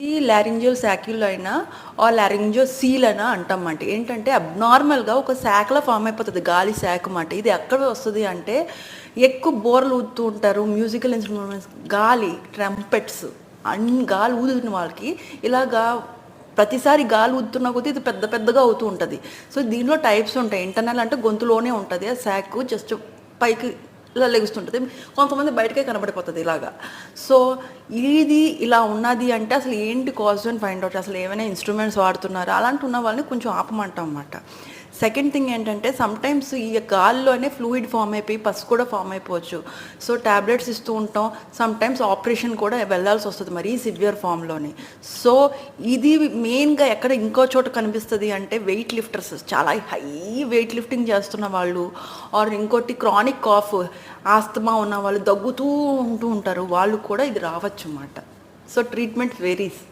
ఈ లారింజియల్ శాక్యుల్ అయినా ఆ లారింజియో సీల్ అయినా అంటాం అన్నమాట. ఏంటంటే అబ్నార్మల్గా ఒక శాఖలో ఫామ్ అయిపోతుంది గాలి శాఖ మాట. ఇది ఎక్కడ వస్తుంది అంటే ఎక్కువ బోర్లు ఊదుతూ ఉంటారు మ్యూజికల్ ఇన్స్ట్రుమెంట్స్ గాలి ట్రంపెట్స్ అన్ని గాలి ఊదుతున్న వాళ్ళకి ఇలాగా ప్రతిసారి గాలి ఊదుతున్న కొద్దీ ఇది పెద్ద పెద్దగా అవుతూ ఉంటుంది. సో దీనిలో టైప్స్ ఉంటాయి. ఇంటర్నల్ అంటే గొంతులోనే ఉంటుంది ఆ శాఖ జస్ట్ పైకి ఇలా లెగుస్తుంటుంది. కొంతమంది బయటకే కనబడిపోతుంది ఇలాగా. సో ఇది ఇలా ఉన్నది అంటే అసలు ఏంటి కాజ్ అని ఫైండ్ అవుట్ అసలు ఏమైనా ఇన్స్ట్రుమెంట్స్ వాడుతున్నారా? అలాంటి ఉన్న వాళ్ళని కొంచెం ఆపమంటాం అన్నమాట. సెకండ్ థింగ్ ఏంటంటే సమ్టైమ్స్ ఈ గాల్లోనే ఫ్లూయిడ్ ఫామ్ అయిపోయి పసు కూడా ఫామ్ అయిపోవచ్చు. సో ట్యాబ్లెట్స్ ఇస్తూ ఉంటాం. సమ్టైమ్స్ ఆపరేషన్ కూడా వెళ్ళాల్సి వస్తుంది మరి సివియర్ ఫామ్లోని సో ఇది మెయిన్గా ఎక్కడ ఇంకో చోట కనిపిస్తుంది అంటే వెయిట్ లిఫ్టర్స్ చాలా హై వెయిట్ లిఫ్టింగ్ చేస్తున్న వాళ్ళు ఆర్ ఇంకోటి క్రానిక్ కాఫ్ ఆస్తమా ఉన్న వాళ్ళు దగ్గుతూ ఉంటూ ఉంటారు. వాళ్ళు కూడా ఇది రావచ్చు అన్నమాట సో ట్రీట్మెంట్ వెరీస్